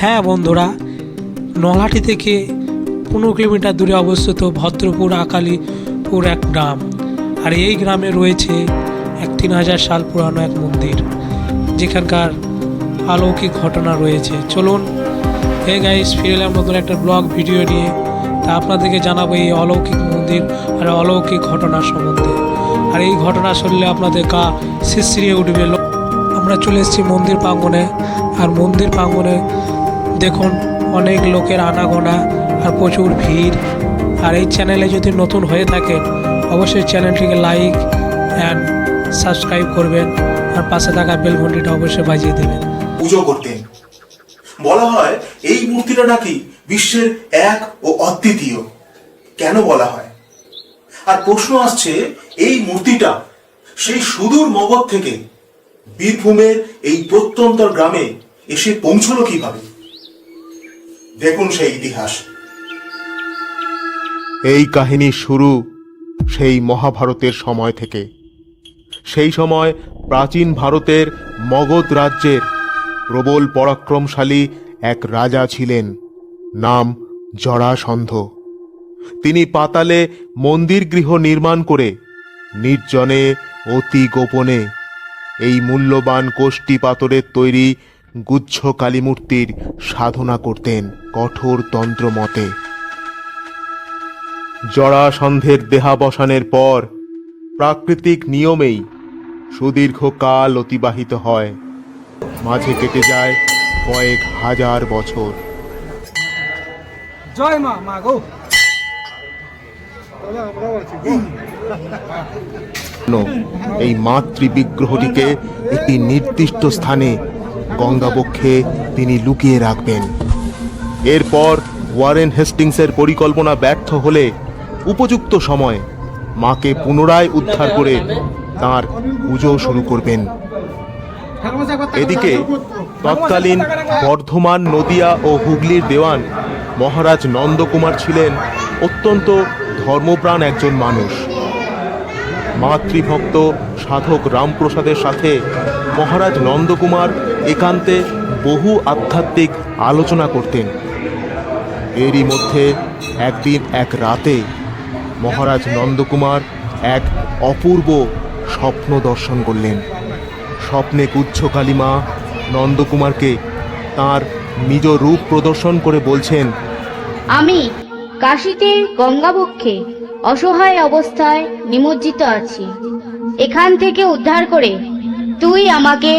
হ্যাঁ বন্ধুরা, নলহাটি থেকে পনেরো কিলোমিটার দূরে অবস্থিত ভদ্রপুর আকালিপুর এক গ্রাম। আর এই গ্রামে রয়েছে এক তিন হাজার সাল পুরানো এক মন্দির। যেখানকার অলৌকিক ঘটনা রয়েছে। চলুন, হে গাইস ফিরে এলাম নতুন একটা ব্লগ ভিডিও নিয়ে। তা আপনাদেরকে জানাব এই অলৌকিক মন্দির আর অলৌকিক ঘটনা সম্বন্ধে। আর এই ঘটনা শুনলে আপনাদের গা শিরশিরিয়ে উঠবে। আমরা চলে এসেছি মন্দির প্রাঙ্গণে। আর মন্দির প্রাঙ্গণে দেখুন, অনেক লোকের আনাগোনা আর প্রচুর ভিড়। আর এই চ্যানেলে যদি নতুন হয়ে থাকেন, অবশ্যই চ্যানেলটিকে লাইক অ্যান্ড সাবস্ক্রাইব করবেন। আর পাশে থাকা বেল ঘন্টিটা অবশ্যই বাজিয়ে দেবেন। পুজো করতেন। বলা হয়, এই মূর্তিটা নাকি বিশ্বের এক ও অদ্বিতীয়। কেন বলা হয়? আর প্রশ্ন আসছে, এই মূর্তিটা সেই সুদূর মগধ থেকে বীরভূমের এই প্রত্যন্তর গ্রামে এসে পৌঁছলো কীভাবে? দেখুন সেই ইতিহাস। এই কাহিনীর শুরু সেই মহাভারতের সময় থেকে। সেই সময় প্রাচীন ভারতের মগধ রাজ্যের প্রবল পরাক্রমশালী এক রাজা ছিলেন, নাম জরাসন্ধ। তিনি পাতালে মন্দির গৃহ নির্মাণ করে নির্জনে অতি গোপনে এই মূল্যবান কোষ্ঠী পাথরের তৈরি গুচ্ছ কালীমূর্তির সাধনা করতেন কঠোর তন্ত্র মতে জরাসন্ধের দেহাবসানের পর প্রাকৃতিক নিয়মেই সুদীর্ঘ কাল অতিবাহিত হয়। মাঝে কেটে যায় কয়েক হাজার বছর। জয় মা মা গো। এই মাতৃবিগ্রহটিকে একটি নির্দিষ্ট স্থানে গঙ্গাবক্ষে তিনি লুকিয়ে রাখবেন। এরপর ওয়ারেন হেস্টিংসের পরিকল্পনা ব্যর্থ হলে উপযুক্ত সময় মাকে পুনরায় উদ্ধার করে তার পুজো শুরু করবেন। এদিকে তৎকালীন বর্ধমান, নদিয়া ও হুগলির দেওয়ান মহারাজ নন্দকুমার ছিলেন অত্যন্ত ধর্মপ্রাণ একজন মানুষ। মাতৃভক্ত সাধক রামপ্রসাদের সাথে মহারাজ নন্দকুমার একান্তে বহু আধ্যাত্মিক আলোচনা করতেন। এরই মধ্যে একদিন এক রাতে মহারাজ নন্দকুমার এক অপূর্ব স্বপ্ন দর্শন করলেন। স্বপ্নে কুচ্ছ কালিমা নন্দকুমারকে তার নিজ রূপ প্রদর্শন করে বলছেন, আমি কাশীতে গঙ্গাবক্ষে অসহায় অবস্থায় নিমজ্জিত আছি। এখান থেকে উদ্ধার করে তুই আমাকে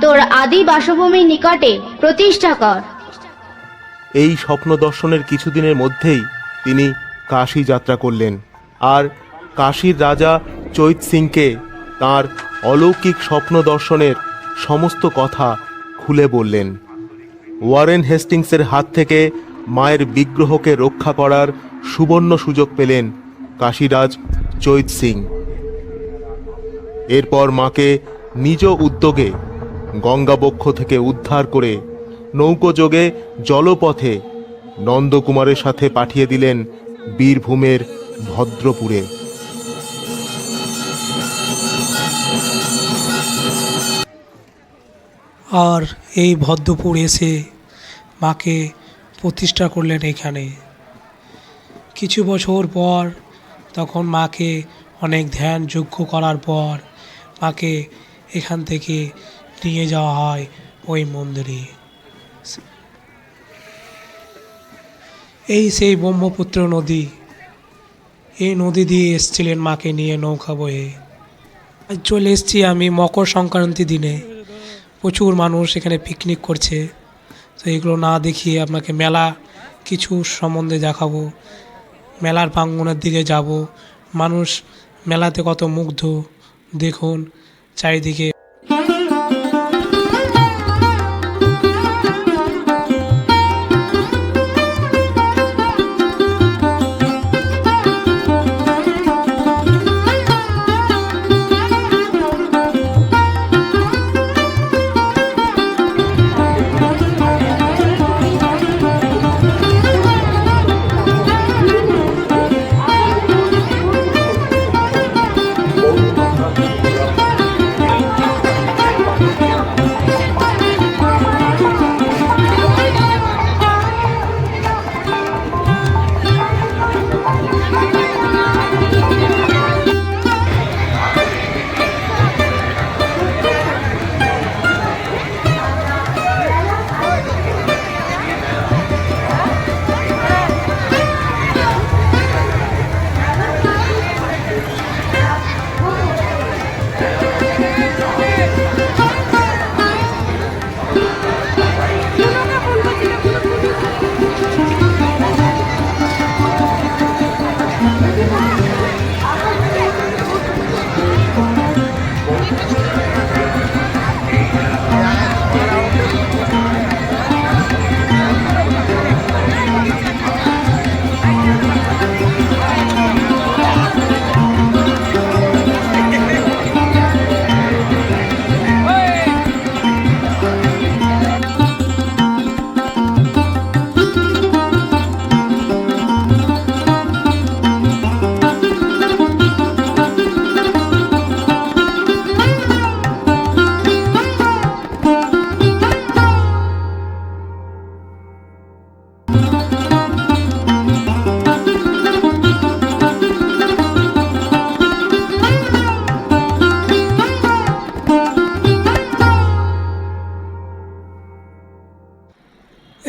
তোর আদি বাসভূমির নিকটে প্রতিষ্ঠা কর। এই স্বপ্ন দর্শনের কিছুদিনের মধ্যেই তিনি কাশী যাত্রা করলেন। আর কাশীর রাজা চৈত সিংকে তার অলৌকিক স্বপ্ন দর্শনের সমস্ত কথা খুলে বললেন। ওয়ারেন হেস্টিংসের হাত থেকে মায়ের বিগ্রহকে রক্ষা করার সুবর্ণ সুযোগ পেলেন কাশীরাজ চৈত সিং। এরপর মাকে নিজ উদ্যোগে গঙ্গাবক্ষ থেকে উদ্ধার করে নৌকোযোগে জলপথে নন্দকুমারের সাথে পাঠিয়ে দিলেন বীরভূমের ভদ্রপুরে। আর এই ভদ্রপুর এসে মাকে প্রতিষ্ঠা করলেন এখানে। কিছু বছর পর তখন মাকে অনেক ধ্যান যজ্ঞ করার পর মাকে এখান থেকে নিয়ে যাওয়া হয় ওই মন্দিরে। এই সেই ব্রহ্মপুত্র নদী, এই নদী দিয়ে এসছিলেন মাকে নিয়ে নৌকা বয়ে। চলে এসেছি আমি মকর সংক্রান্তি দিনে। প্রচুর মানুষ এখানে পিকনিক করছে। তো এগুলো না দেখিয়ে আপনাকে মেলা কিছু সম্বন্ধে দেখাবো। মেলার প্রাঙ্গনের দিকে যাব। মানুষ মেলাতে কত মুগ্ধ। দেখুন চারিদিকে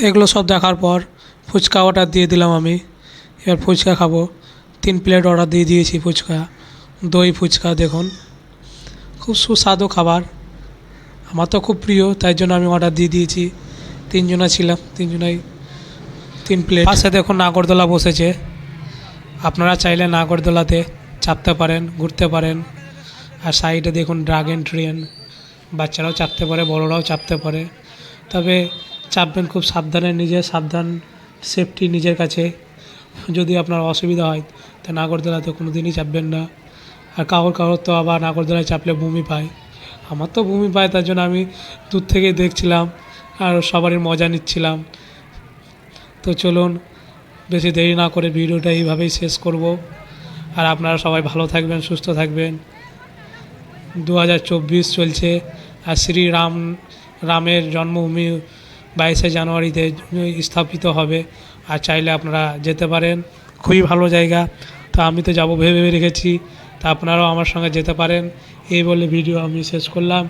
এগুলো সব দেখার পর ফুচকা অর্ডার দিয়ে দিলাম আমি। এবার ফুচকা খাব। তিন প্লেট অর্ডার দিয়ে দিয়েছি ফুচকা। দই ফুচকা, দেখুন। খুব সুস্বাদু খাবার। আমার তো খুব প্রিয়, তাই জন্য আমি অর্ডার দিয়ে দিয়েছি। তিনজনা ছিলাম, তিনজনাই তিন প্লেট পাশে দেখুন নাগরদোলা বসেছে। আপনারা চাইলে নাগরদোলাতে চাপতে পারেন, ঘুরতে পারেন। আর সাইডে দেখুন ড্রাগন ট্রেন বাচ্চারাও চাপতে পারে, বড়রাও চাপতে পারে। তবে চাপবেন, খুব সাবধানে নিজের সাবধান সেফটি নিজের কাছে। যদি আপনার অসুবিধা হয়, তা নাগরদোলাতে কোনো দিনই চাপবেন না। আর কাউর কাউর তো আবার নাগরদোলায় চাপলে বমি পায়। আমার তো বমি পায়, তার জন্য আমি দূর থেকে দেখছিলাম আর সবারই মজা নিচ্ছিলাম। তো চলুন, বেশি দেরি না করে ভিডিওটা এইভাবেই শেষ করব। আর আপনারা সবাই ভালো থাকবেন, সুস্থ থাকবেন। দু হাজার চব্বিশ চলছে, আর শ্রীরাম, রামের জন্মভূমি বাইশে জানুয়ারিতে স্থাপিত হবে। আর চাইলে আপনারা যেতে পারেন। খুবই ভালো জায়গা। তো আমি তো যাব ভেবে ভেবে রেখেছি। তা আপনারাও আমার সঙ্গে যেতে পারেন। এই বলে ভিডিও আমি শেষ করলাম।